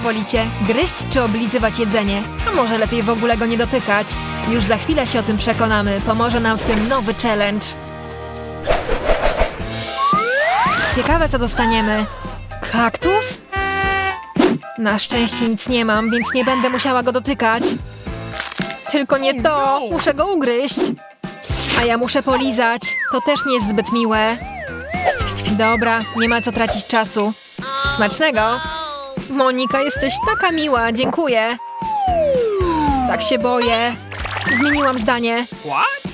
Co wolicie? Gryźć czy oblizywać jedzenie? A może lepiej w ogóle go nie dotykać? Już za chwilę się o tym przekonamy. Pomoże nam w tym nowy challenge. Ciekawe, co dostaniemy. Kaktus? Na szczęście nic nie mam, więc nie będę musiała go dotykać. Tylko nie to! Muszę go ugryźć. A ja muszę polizać. To też nie jest zbyt miłe. Dobra, nie ma co tracić czasu. Smacznego! Monika, jesteś taka miła, dziękuję. Tak się boję. Zmieniłam zdanie.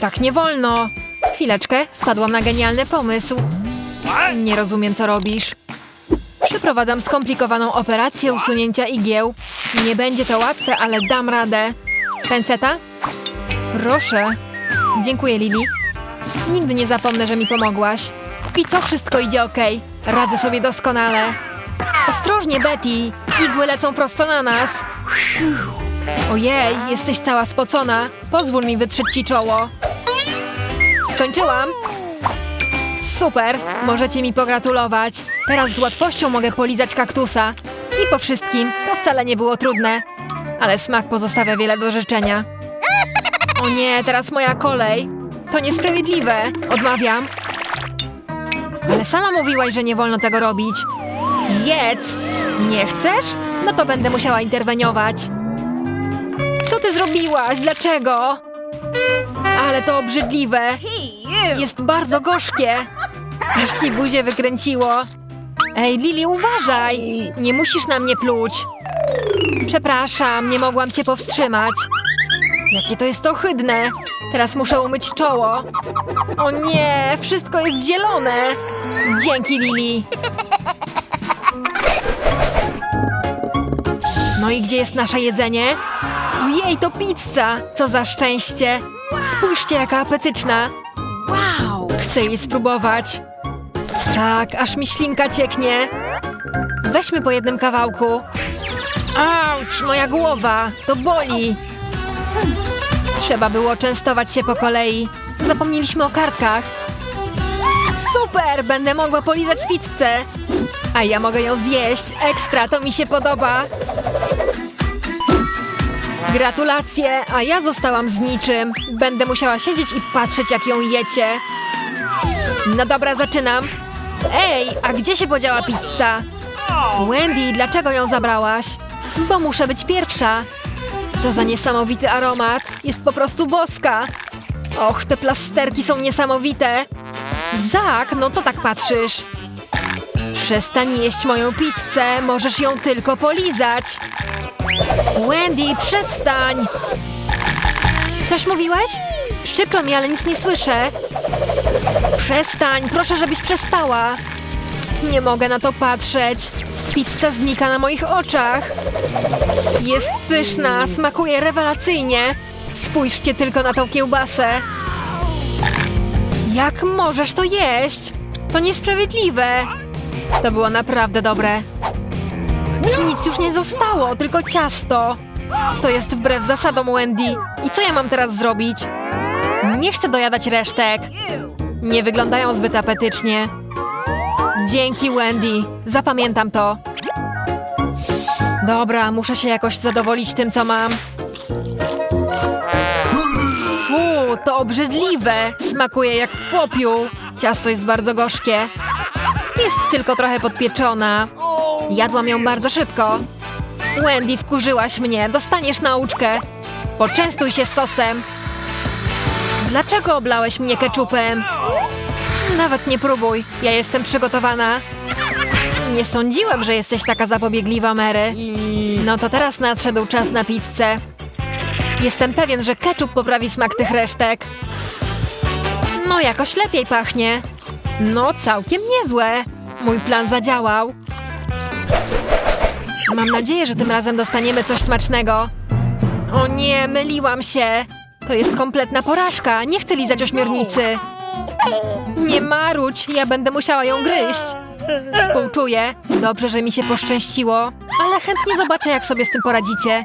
Tak nie wolno. Chwileczkę, wpadłam na genialny pomysł. Nie rozumiem, co robisz. Przeprowadzam skomplikowaną operację usunięcia igieł. Nie będzie to łatwe, ale dam radę. Penseta? Proszę. Dziękuję, Lili. Nigdy nie zapomnę, że mi pomogłaś. Póki co wszystko idzie ok. Radzę sobie doskonale. Ostrożnie, Betty! Igły lecą prosto na nas. Ojej, jesteś cała spocona. Pozwól mi wytrzeć ci czoło. Skończyłam. Super, możecie mi pogratulować. Teraz z łatwością mogę polizać kaktusa. I po wszystkim, to wcale nie było trudne. Ale smak pozostawia wiele do życzenia. O nie, teraz moja kolej. To niesprawiedliwe. Odmawiam. Ale sama mówiłaś, że nie wolno tego robić. Jedz! Nie chcesz? No to będę musiała interweniować. Co ty zrobiłaś? Dlaczego? Ale to obrzydliwe. Jest bardzo gorzkie. Aż ci buzię wykręciło. Ej, Lili, uważaj! Nie musisz na mnie pluć. Przepraszam, nie mogłam się powstrzymać. Jakie to jest ohydne. Teraz muszę umyć czoło. O nie, wszystko jest zielone. Dzięki, Lili. No i gdzie jest nasze jedzenie? Ojej, to pizza! Co za szczęście! Spójrzcie, jaka apetyczna! Wow! Chcę jej spróbować. Tak, aż mi ślinka cieknie. Weźmy po jednym kawałku. Auć, moja głowa! To boli! Trzeba było częstować się po kolei. Zapomnieliśmy o kartkach. Super! Będę mogła polizać pizzę. A ja mogę ją zjeść. Ekstra, to mi się podoba. Gratulacje, a ja zostałam z niczym. Będę musiała siedzieć i patrzeć, jak ją jecie. No dobra, zaczynam. Ej, a gdzie się podziała pizza? Wendy, dlaczego ją zabrałaś? Bo muszę być pierwsza. Co za niesamowity aromat. Jest po prostu boska. Och, te plasterki są niesamowite. Zak, no co tak patrzysz? Przestań jeść moją pizzę, możesz ją tylko polizać. Wendy, przestań! Coś mówiłeś? Przykro mi, ale nic nie słyszę. Przestań, proszę, żebyś przestała. Nie mogę na to patrzeć. Pizza znika na moich oczach. Jest pyszna, smakuje rewelacyjnie. Spójrzcie tylko na tą kiełbasę. Jak możesz to jeść? To niesprawiedliwe. To było naprawdę dobre. Nic już nie zostało, tylko ciasto. To jest wbrew zasadom Wendy. I co ja mam teraz zrobić? Nie chcę dojadać resztek. Nie wyglądają zbyt apetycznie. Dzięki, Wendy. Zapamiętam to. Dobra, muszę się jakoś zadowolić tym, co mam. Fu, to obrzydliwe. Smakuje jak popiół. Ciasto jest bardzo gorzkie. Jest tylko trochę podpieczona. Jadłam ją bardzo szybko. Wendy, wkurzyłaś mnie. Dostaniesz nauczkę. Poczęstuj się sosem. Dlaczego oblałeś mnie keczupem? Nawet nie próbuj. Ja jestem przygotowana. Nie sądziłam, że jesteś taka zapobiegliwa, Mary. No to teraz nadszedł czas na pizzę. Jestem pewien, że ketchup poprawi smak tych resztek. No jakoś lepiej pachnie. No całkiem niezłe. Mój plan zadziałał. Mam nadzieję, że tym razem dostaniemy coś smacznego. O nie, myliłam się. To jest kompletna porażka. Nie chcę lizać ośmiornicy. Nie marudź, ja będę musiała ją gryźć. Współczuję. Dobrze, że mi się poszczęściło, ale chętnie zobaczę, jak sobie z tym poradzicie.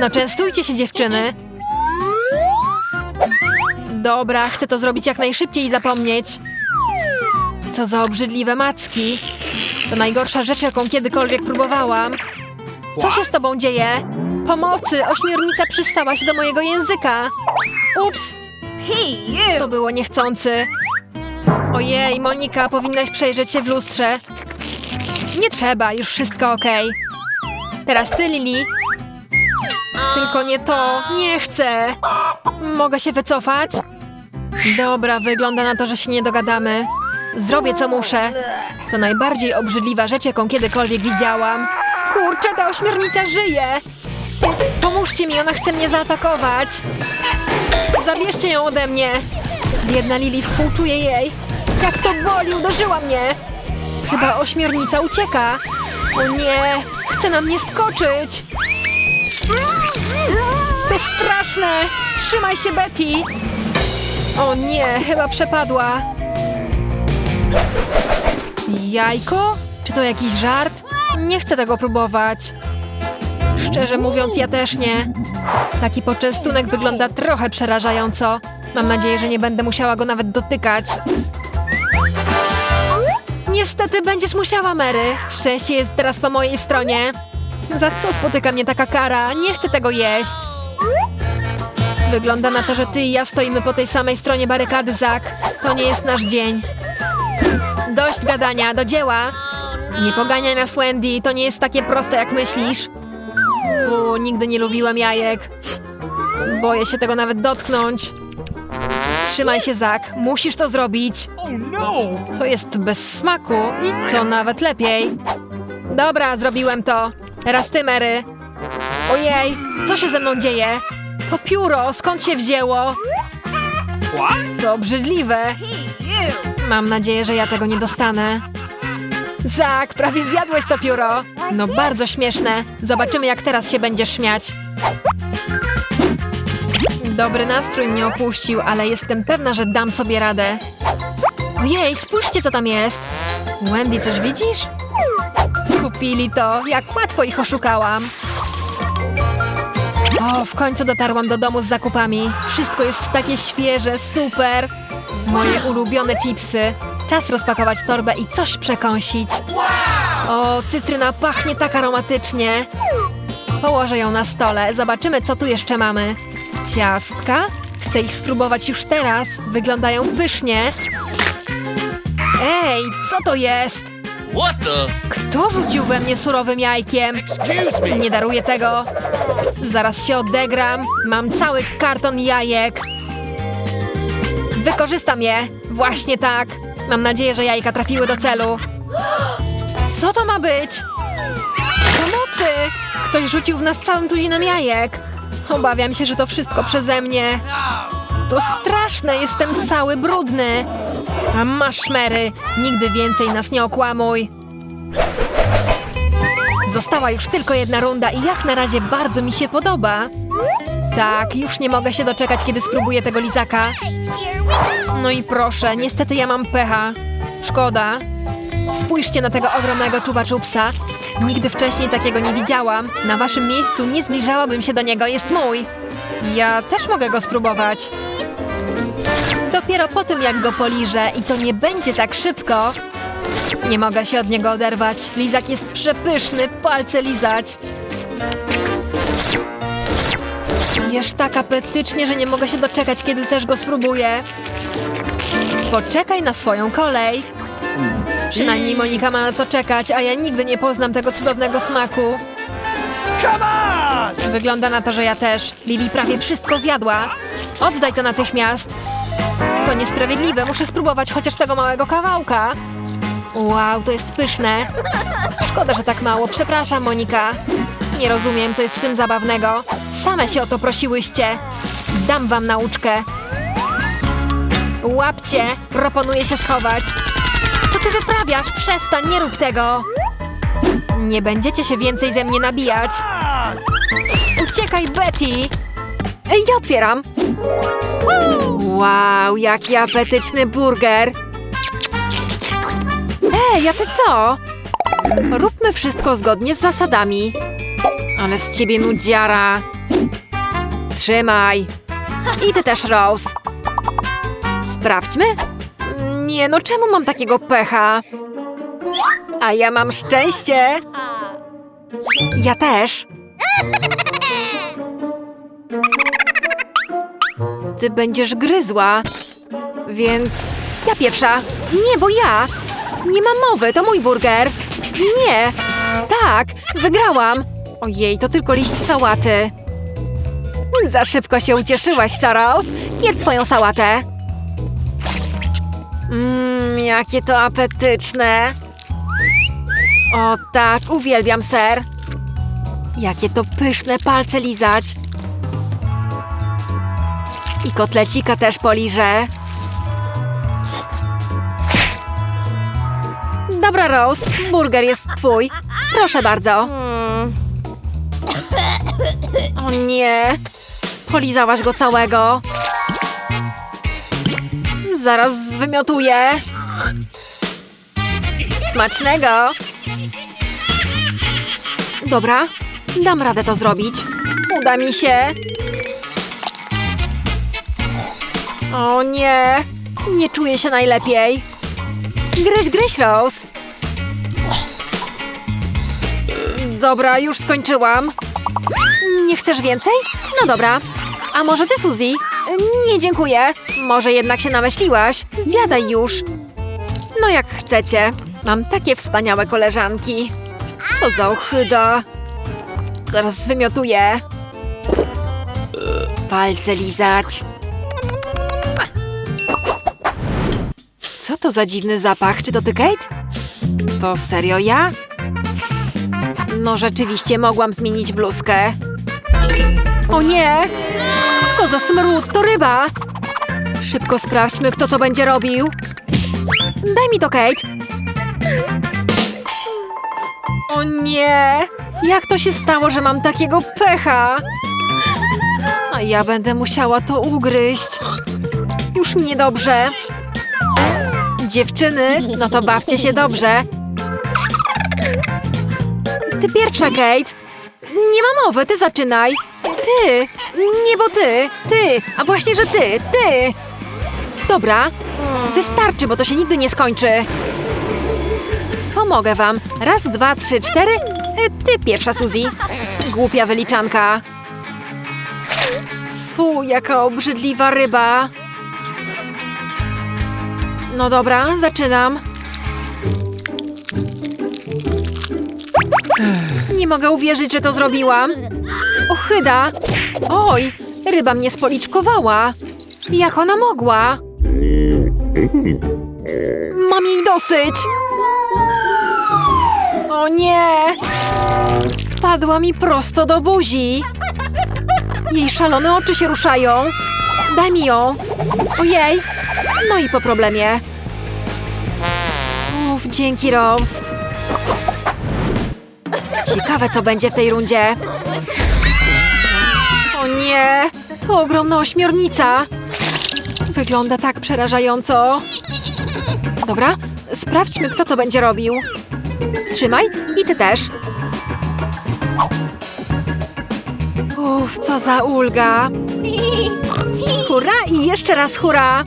No częstujcie się, dziewczyny. Dobra, chcę to zrobić jak najszybciej i zapomnieć. Co za obrzydliwe macki. To najgorsza rzecz, jaką kiedykolwiek próbowałam. Co się z tobą dzieje? Pomocy! Ośmiornica przystała się do mojego języka. Ups! To było niechcący. Ojej, Monika, powinnaś przejrzeć się w lustrze. Nie trzeba, już wszystko okej. Teraz ty, Lili. Tylko nie to. Nie chcę. Mogę się wycofać? Dobra, wygląda na to, że się nie dogadamy. Zrobię co muszę. To najbardziej obrzydliwa rzecz, jaką kiedykolwiek widziałam. Kurczę, ta ośmiornica żyje! Pomóżcie mi, ona chce mnie zaatakować. Zabierzcie ją ode mnie. Biedna Lili, współczuję jej. Jak to boli, uderzyła mnie. Chyba ośmiornica ucieka. O nie, chce na mnie skoczyć. To straszne! Trzymaj się, Betty! O nie, chyba przepadła. Jajko? Czy to jakiś żart? Nie chcę tego próbować. Szczerze mówiąc, ja też nie. Taki poczęstunek wygląda trochę przerażająco. Mam nadzieję, że nie będę musiała go nawet dotykać. Niestety będziesz musiała, Mary. Szczęście jest teraz po mojej stronie. Za co spotyka mnie taka kara? Nie chcę tego jeść. Wygląda na to, że ty i ja stoimy po tej samej stronie barykady, Zak. To nie jest nasz dzień. Dość gadania, do dzieła. Nie poganiaj nas, Wendy. To nie jest takie proste, jak myślisz. U, nigdy nie lubiłam jajek. Boję się tego nawet dotknąć. Trzymaj się, Zak. Musisz to zrobić. To jest bez smaku i to nawet lepiej. Dobra, zrobiłem to. Teraz ty, Mary. Ojej, co się ze mną dzieje? To pióro, skąd się wzięło? To obrzydliwe. Mam nadzieję, że ja tego nie dostanę. Zak, prawie zjadłeś to pióro. No bardzo śmieszne. Zobaczymy, jak teraz się będziesz śmiać. Dobry nastrój mnie opuścił, ale jestem pewna, że dam sobie radę. Ojej, spójrzcie, co tam jest. Wendy, coś widzisz? Kupili to. Jak łatwo ich oszukałam. O, w końcu dotarłam do domu z zakupami. Wszystko jest takie świeże, super. Moje ulubione chipsy. Czas rozpakować torbę i coś przekąsić. O, cytryna pachnie tak aromatycznie. Położę ją na stole. Zobaczymy, co tu jeszcze mamy. Ciastka? Chcę ich spróbować już teraz. Wyglądają pysznie. Ej, co to jest? What the? Kto rzucił we mnie surowym jajkiem? Excuse me. Nie daruję tego. Zaraz się odegram. Mam cały karton jajek. Wykorzystam je. Właśnie tak. Mam nadzieję, że jajka trafiły do celu. Co to ma być? Pomocy! Ktoś rzucił w nas całym tuzinem jajek. Obawiam się, że to wszystko przeze mnie. To straszne, jestem cały brudny. A masz szmery, nigdy więcej nas nie okłamuj. Została już tylko jedna runda i jak na razie bardzo mi się podoba. Tak, już nie mogę się doczekać, kiedy spróbuję tego lizaka. No i proszę, niestety ja mam pecha. Szkoda. Spójrzcie na tego ogromnego czuba czupsa. Nigdy wcześniej takiego nie widziałam. Na waszym miejscu nie zbliżałabym się do niego, jest mój. Ja też mogę go spróbować. Dopiero po tym, jak go poliżę i to nie będzie tak szybko. Nie mogę się od niego oderwać. Lizak jest przepyszny, palce lizać. Jesz tak apetycznie, że nie mogę się doczekać, kiedy też go spróbuję. Poczekaj na swoją kolej. Przynajmniej Monika ma na co czekać, a ja nigdy nie poznam tego cudownego smaku. Wygląda na to, że ja też. Lili prawie wszystko zjadła. Oddaj to natychmiast. To niesprawiedliwe, muszę spróbować chociaż tego małego kawałka. Wow, to jest pyszne. Szkoda, że tak mało. Przepraszam, Monika. Nie rozumiem, co jest w tym zabawnego. Same się o to prosiłyście. Dam wam nauczkę. Łapcie, proponuję się schować. Co ty wyprawiasz? Przestań, nie rób tego. Nie będziecie się więcej ze mnie nabijać. Uciekaj, Betty! Ej, ja otwieram. Wow, jaki apetyczny burger. Ej, a ty co? Róbmy wszystko zgodnie z zasadami. Ale z ciebie nudziara. Trzymaj. I ty też, Rose. Sprawdźmy. Nie, no czemu mam takiego pecha? A ja mam szczęście. Ja też. Ty będziesz gryzła. Więc ja pierwsza. Nie, bo ja. Nie mam mowy, to mój burger. Nie. Tak, wygrałam. Ojej, to tylko liść sałaty. Za szybko się ucieszyłaś, Saros. Jedz swoją sałatę. Mmm, jakie to apetyczne. O tak, uwielbiam ser. Jakie to pyszne palce lizać. I kotlecika też poliżę. Dobra, Rose, burger jest twój. Proszę bardzo. O nie, polizałaś go całego. Zaraz zwymiotuję. Smacznego. Dobra, dam radę to zrobić. Uda mi się. O nie, nie czuję się najlepiej. Gryź, gryź, Rose. Dobra, już skończyłam. Nie chcesz więcej? No dobra. A może ty, Suzy? Nie, dziękuję. Może jednak się namyśliłaś? Zjadaj już. No jak chcecie. Mam takie wspaniałe koleżanki. Co za ochyda. Zaraz zwymiotuję. Palce lizać. Co to za dziwny zapach? Czy to ty, Kate? To serio ja? No rzeczywiście mogłam zmienić bluzkę. O nie! Co za smród, to ryba! Szybko sprawdźmy, kto co będzie robił. Daj mi to, Kate. O nie! Jak to się stało, że mam takiego pecha? A ja będę musiała to ugryźć. Już mi niedobrze. Dziewczyny, no to bawcie się dobrze. Ty pierwsza, Kate. Nie ma mowy, ty zaczynaj. Ty! Nie, bo ty! Ty! A właśnie, że ty! Ty! Dobra, wystarczy, bo to się nigdy nie skończy. Pomogę wam. Raz, dwa, trzy, cztery. E, Ty pierwsza, Suzy. Głupia wyliczanka. Fu, jaka obrzydliwa ryba. No dobra, zaczynam. Nie mogę uwierzyć, że to zrobiłam. Ochyda! Oj, ryba mnie spoliczkowała. Jak ona mogła? Mam jej dosyć. O nie! Wpadła mi prosto do buzi. Jej szalone oczy się ruszają. Daj mi ją. Ojej! No i po problemie. Uf, dzięki, Rose. Ciekawe, co będzie w tej rundzie. O nie! To ogromna ośmiornica. Wygląda tak przerażająco. Dobra, sprawdźmy, kto co będzie robił. Trzymaj i ty też. Uff, co za ulga. Hurra i jeszcze raz hurra.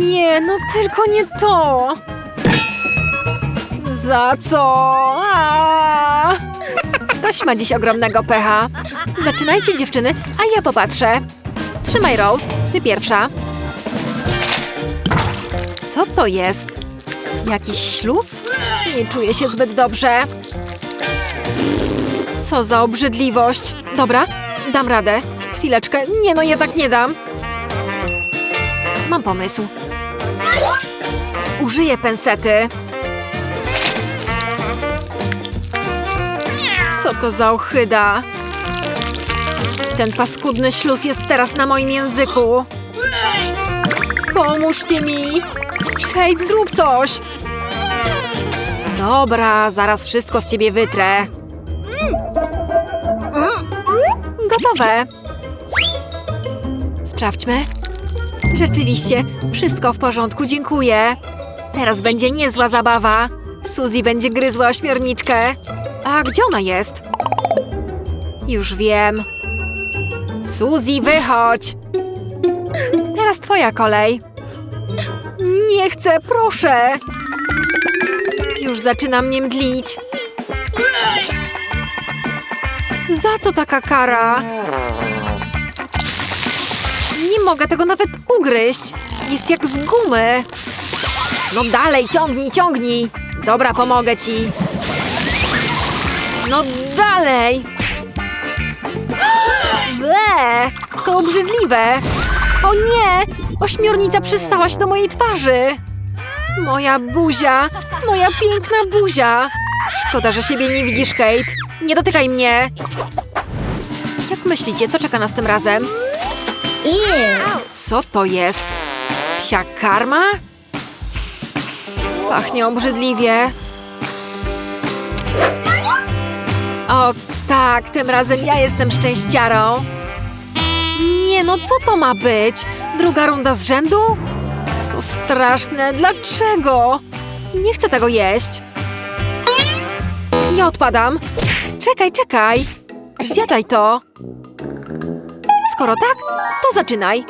Nie, no tylko nie to. Za co? A! Ktoś ma dziś ogromnego pecha. Zaczynajcie dziewczyny, a ja popatrzę. Trzymaj Rose, ty pierwsza. Co to jest? Jakiś śluz? Nie czuję się zbyt dobrze. Co za obrzydliwość. Dobra, dam radę. Chwileczkę. Nie no, jednak nie dam. Mam pomysł. Użyję pensety. Co to za ochyda? Ten paskudny śluz jest teraz na moim języku. Pomóżcie mi! Hejt, zrób coś! Dobra, zaraz wszystko z ciebie wytrę. Gotowe. Sprawdźmy. Rzeczywiście, wszystko w porządku, dziękuję. Teraz będzie niezła zabawa. Suzy będzie gryzła ośmiorniczkę. A gdzie ona jest? Już wiem. Suzy, wychodź! Teraz twoja kolej. Nie chcę, proszę! Już zaczyna mnie mdlić. Za co taka kara? Nie mogę tego nawet ugryźć. Jest jak z gumy. No dalej, ciągnij, ciągnij. Dobra, pomogę ci. No dalej. Ble, to obrzydliwe. O nie, ośmiornica przystała się do mojej twarzy. Moja buzia, moja piękna buzia. Szkoda, że siebie nie widzisz, Kate. Nie dotykaj mnie. Jak myślicie, co czeka nas tym razem? Co to jest? Psia karma? Pachnie obrzydliwie. O tak, tym razem ja jestem szczęściarą. Nie no, co to ma być? Druga runda z rzędu? To straszne, dlaczego? Nie chcę tego jeść. Ja odpadam. Czekaj, czekaj. Zjadaj to. Skoro tak, to zaczynaj.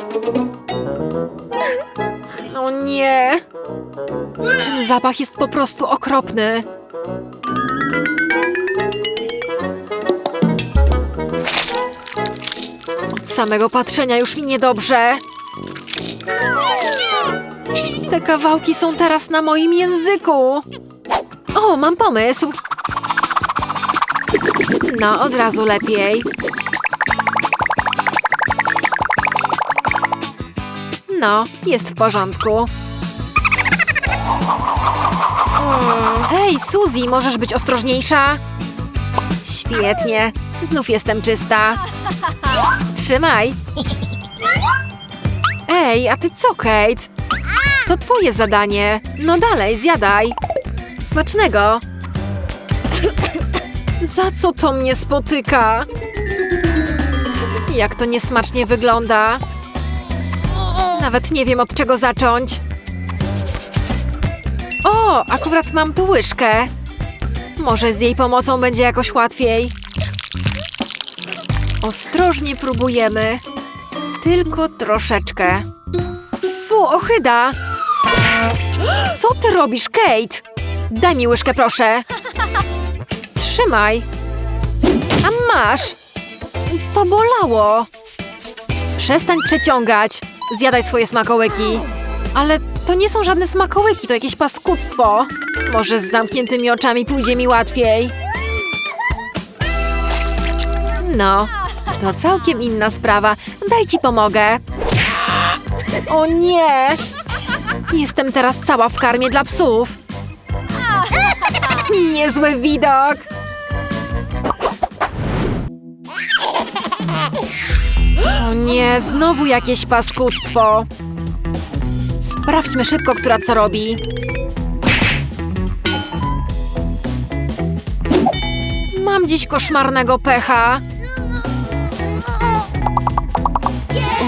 O nie. Ten zapach jest po prostu okropny. Samego patrzenia już mi niedobrze. Te kawałki są teraz na moim języku. O, mam pomysł. No, od razu lepiej. No, jest w porządku. Mm. Ej, Suzy, możesz być ostrożniejsza? Świetnie. Znów jestem czysta. Trzymaj. Ej, a ty co, Kate? To twoje zadanie. No dalej, zjadaj. Smacznego. Za co to mnie spotyka? Jak to niesmacznie wygląda. Nawet nie wiem od czego zacząć. O, akurat mam tu łyżkę. Może z jej pomocą będzie jakoś łatwiej. Ostrożnie próbujemy. Tylko troszeczkę. Fu, ochyda! Co ty robisz, Kate? Daj mi łyżkę, proszę. Trzymaj. A masz. To bolało. Przestań przeciągać. Zjadaj swoje smakołyki. Ale to nie są żadne smakołyki, to jakieś paskudztwo. Może z zamkniętymi oczami pójdzie mi łatwiej. No, to całkiem inna sprawa. Daj ci pomogę. O nie! Jestem teraz cała w karmie dla psów. Niezły widok. O nie, znowu jakieś paskudztwo. Sprawdźmy szybko, która co robi. Mam dziś koszmarnego pecha.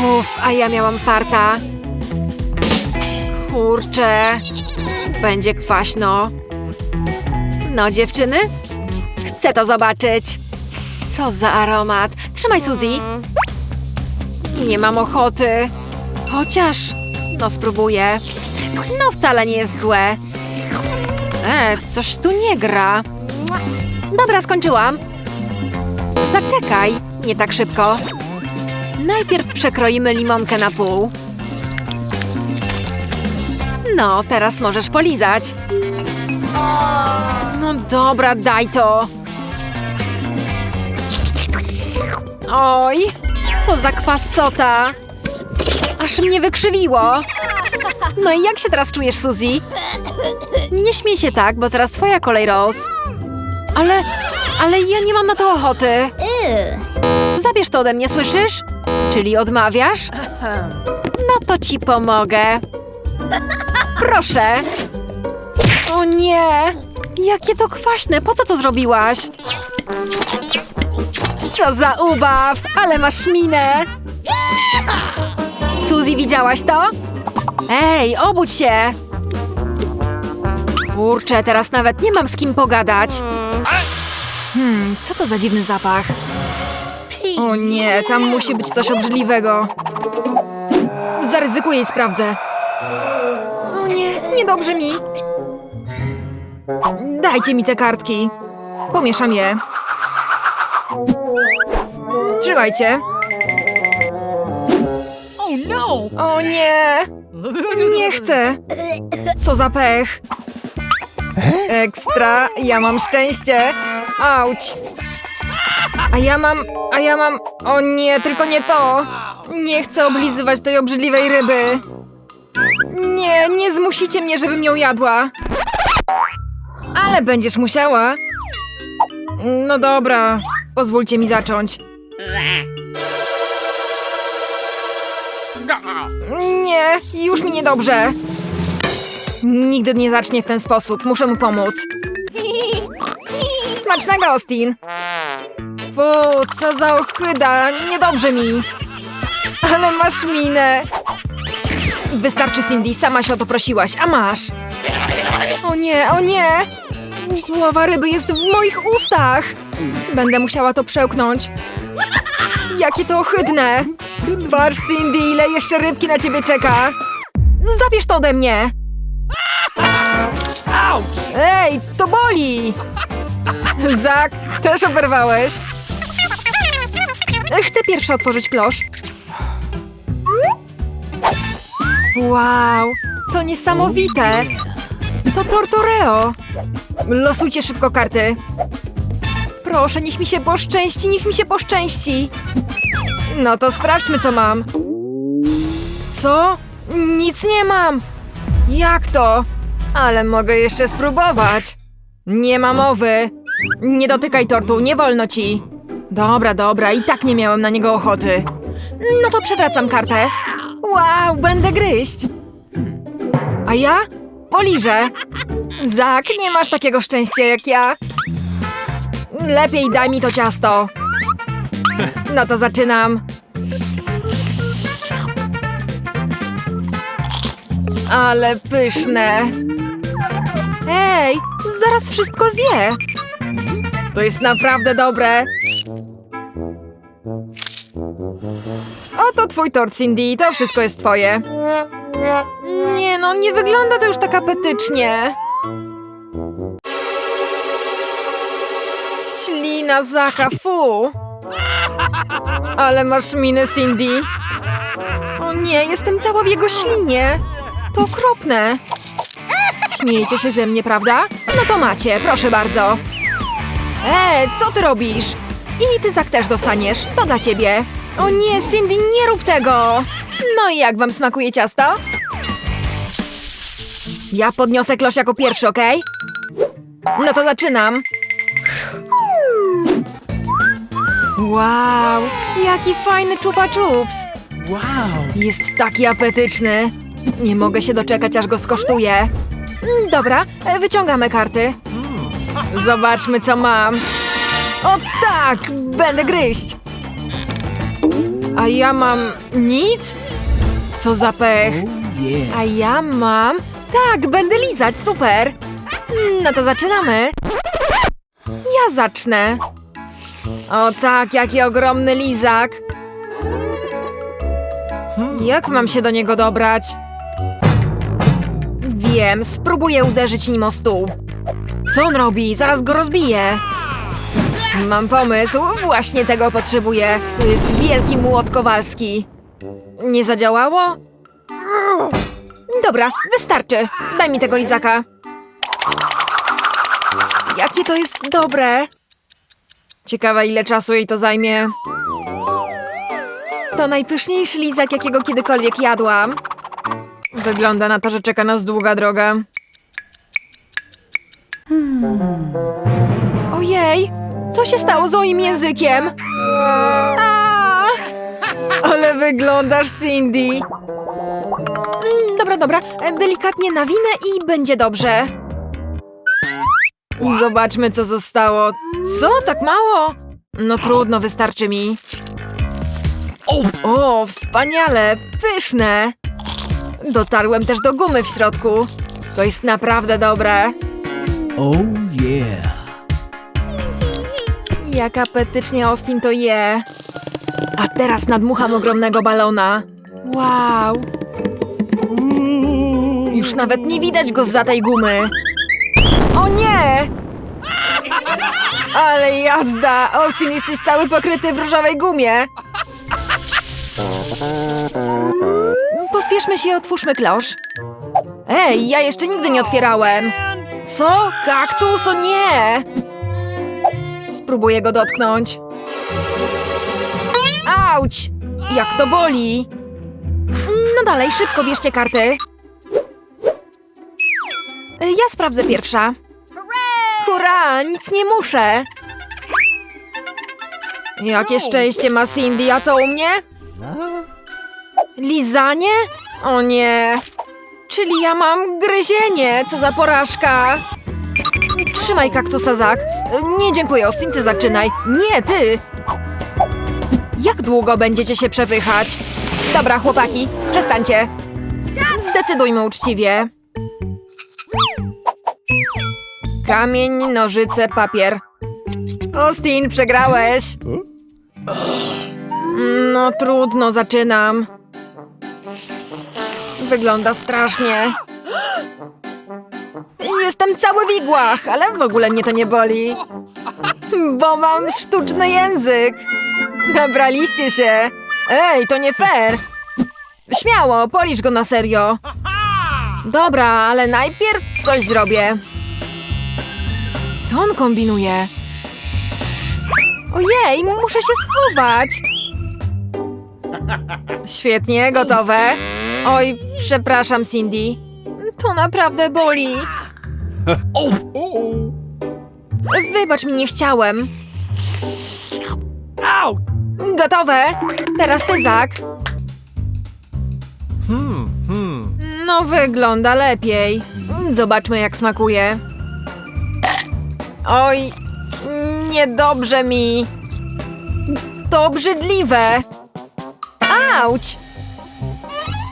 Uff, a ja miałam farta. Kurczę. Będzie kwaśno. No, dziewczyny? Chcę to zobaczyć. Co za aromat. Trzymaj, Suzy. Nie mam ochoty. Chociaż... No, spróbuję. No, wcale nie jest złe. E, coś tu nie gra. Dobra, skończyłam. Zaczekaj, nie tak szybko. Najpierw przekroimy limonkę na pół. No, teraz możesz polizać. No dobra, daj to. Oj, co za kwasota. Aż mnie wykrzywiło. No i jak się teraz czujesz, Suzy? Nie śmiej się tak, bo teraz twoja kolej, Rose. Ale, ale ja nie mam na to ochoty. Zabierz to ode mnie, słyszysz? Czyli odmawiasz? No to ci pomogę. Proszę. O nie! Jakie to kwaśne, po co to zrobiłaś? Co za ubaw, ale masz minę. Suzy, widziałaś to? Ej, obudź się! Kurczę, teraz nawet nie mam z kim pogadać. Hmm, co to za dziwny zapach? O nie, tam musi być coś obrzydliwego. Zaryzykuję i sprawdzę. O nie, niedobrze mi. Dajcie mi te kartki. Pomieszam je. Trzymajcie. Oh no! O nie! Nie chcę. Co za pech. Ekstra, ja mam szczęście. Auć. A ja mam, a ja mam, o nie, tylko nie to. Nie chcę oblizywać tej obrzydliwej ryby. Nie, nie zmusicie mnie, żebym ją jadła. Ale będziesz musiała. No dobra, pozwólcie mi zacząć. Nie, już mi niedobrze. Nigdy nie zacznie w ten sposób. Muszę mu pomóc. Smacznego, Austin. Fu, co za ochyda. Niedobrze mi. Ale masz minę. Wystarczy, Cindy. Sama się o to prosiłaś, a masz. O nie, o nie. Głowa ryby jest w moich ustach. Będę musiała to przełknąć. Jakie to ohydne! Patrz, Cindy, ile jeszcze rybki na ciebie czeka! Zabierz to ode mnie! Ej, to boli! Zak, też oberwałeś? Chcę pierwszy otworzyć klosz. Wow, to niesamowite! To Tortoreo! Losujcie szybko karty. Proszę, niech mi się poszczęści, niech mi się poszczęści! No to sprawdźmy, co mam. Co? Nic nie mam! Jak to? Ale mogę jeszcze spróbować. Nie ma mowy. Nie dotykaj tortu, nie wolno ci. Dobra, dobra, i tak nie miałem na niego ochoty. No to przewracam kartę. Wow, będę gryźć. A ja? Poliżę. Zak, nie masz takiego szczęścia jak ja. Lepiej daj mi to ciasto. No to zaczynam. Ale pyszne. Ej, zaraz wszystko zje. To jest naprawdę dobre. Oto twój tort, Cindy. To wszystko jest twoje. Nie no, nie wygląda to już tak apetycznie. Ślina Zaka, fu. Ale masz minę, Cindy. O nie, jestem cała w jego ślinie. To okropne. Śmiejecie się ze mnie, prawda? No to macie, proszę bardzo. E, co ty robisz? I ty Zak też dostaniesz, to dla ciebie. O nie, Cindy, nie rób tego! No i jak wam smakuje ciasto? Ja podniosę klosz jako pierwszy, okej? No to zaczynam. Wow, jaki fajny chupa chups. Wow! Jest taki apetyczny. Nie mogę się doczekać, aż go skosztuję. Mm, Dobra, e, wyciągamy karty. Zobaczmy, co mam. O tak, będę gryźć. A ja mam nic? Co za pech. Yeah! A ja mam... Tak, będę lizać, super. No to zaczynamy. Ja zacznę. O tak, jaki ogromny lizak. Jak mam się do niego dobrać? Wiem, spróbuję uderzyć nim o stół. Co on robi? Zaraz go rozbiję. Mam pomysł, właśnie tego potrzebuję. To jest wielki młot kowalski. Nie zadziałało? Dobra, wystarczy. Daj mi tego lizaka. Jakie to jest dobre. Ciekawa, ile czasu jej to zajmie. To najpyszniejszy lizak, jakiego kiedykolwiek jadłam. Wygląda na to, że czeka nas długa droga. Ojej, co się stało z moim językiem? A! Ale wyglądasz, Cindy. Mm, Dobra, dobra, e, delikatnie nawinę i będzie dobrze. Zobaczmy, co zostało. Co, tak mało? No trudno, wystarczy mi. O, wspaniale, pyszne. Dotarłem też do gumy w środku. To jest naprawdę dobre. Oh yeah! Jak apetycznie Austin to je. A teraz nadmucham ogromnego balona. Wow. Już nawet nie widać go za tej gumy. O nie! Ale jazda! Austin, jesteś cały pokryty w różowej gumie. Pospieszmy się i otwórzmy klosz. Ej, ja jeszcze nigdy nie otwierałem. Co? Kaktus? O nie! Spróbuję go dotknąć. Auć! Jak to boli! No dalej, szybko bierzcie karty. Ja sprawdzę pierwsza. Hurra, nic nie muszę. Jakie szczęście ma Cindy, a co u mnie? Lizanie? O nie. Czyli ja mam gryzienie, co za porażka. Trzymaj kaktusa, Zak. Nie dziękuję, Austin, ty zaczynaj. Nie, ty. Jak długo będziecie się przepychać? Dobra, chłopaki, przestańcie. Zdecydujmy uczciwie. Kamień, nożyce, papier. Austin, przegrałeś. No trudno, zaczynam. Wygląda strasznie. Jestem cały w igłach, ale w ogóle mnie to nie boli. Bo mam sztuczny język. Nabraliście się. Ej, to nie fair. Śmiało, polisz go na serio. Dobra, ale najpierw coś zrobię. Co on kombinuje? Ojej, muszę się schować. Świetnie, gotowe. Oj, przepraszam, Cindy. To naprawdę boli. Wybacz mi, nie chciałem. Ow! Gotowe. Teraz ty, Zak. No, wygląda lepiej. Zobaczmy, jak smakuje. Oj, niedobrze mi. To obrzydliwe. Auć!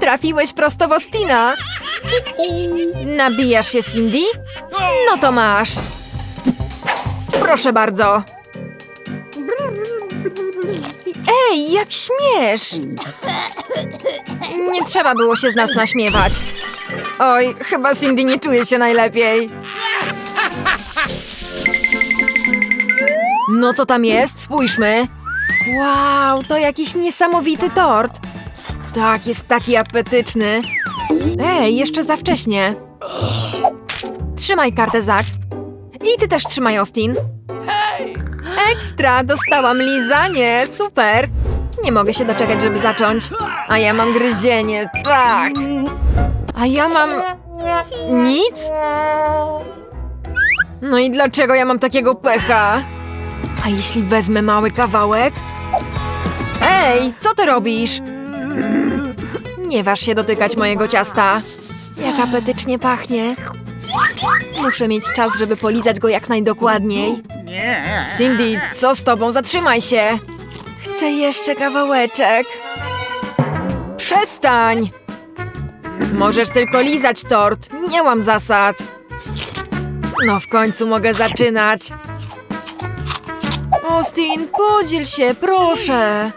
Trafiłeś prosto w Ostina. Nabijasz się, Cindy? No to masz. Proszę bardzo. Ej, jak śmiesz! Nie trzeba było się z nas naśmiewać. Oj, chyba Cindy nie czuje się najlepiej. No co tam jest? Spójrzmy. Wow, to jakiś niesamowity tort. Tak, jest taki apetyczny. Ej, jeszcze za wcześnie. Trzymaj kartę, Zak. I ty też trzymaj, Austin. Ekstra, dostałam lizanie, super. Nie mogę się doczekać, żeby zacząć. A ja mam gryzienie, tak. A ja mam... Nic? No i dlaczego ja mam takiego pecha? A jeśli wezmę mały kawałek? Ej, co ty robisz? Nie waż się dotykać mojego ciasta. Jak apetycznie pachnie. Muszę mieć czas, żeby polizać go jak najdokładniej. Cindy, co z tobą? Zatrzymaj się! Chcę jeszcze kawałeczek. Przestań! Możesz tylko lizać tort. Nie mam zasad. No w końcu mogę zaczynać. Austin, podziel się, proszę.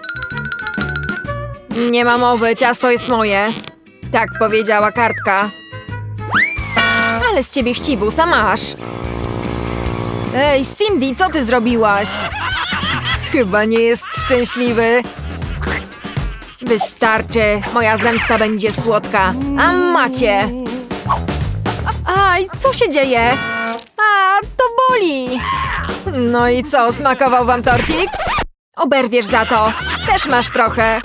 Nie ma mowy, ciasto jest moje. Tak powiedziała kartka. Ale z ciebie chciwusa masz. Ej, Cindy, co ty zrobiłaś? Chyba nie jest szczęśliwy. Wystarczy, moja zemsta będzie słodka. A macie. Aj, co się dzieje? A, to boli. No i co, smakował wam torcik? Oberwiesz za to. Też masz trochę.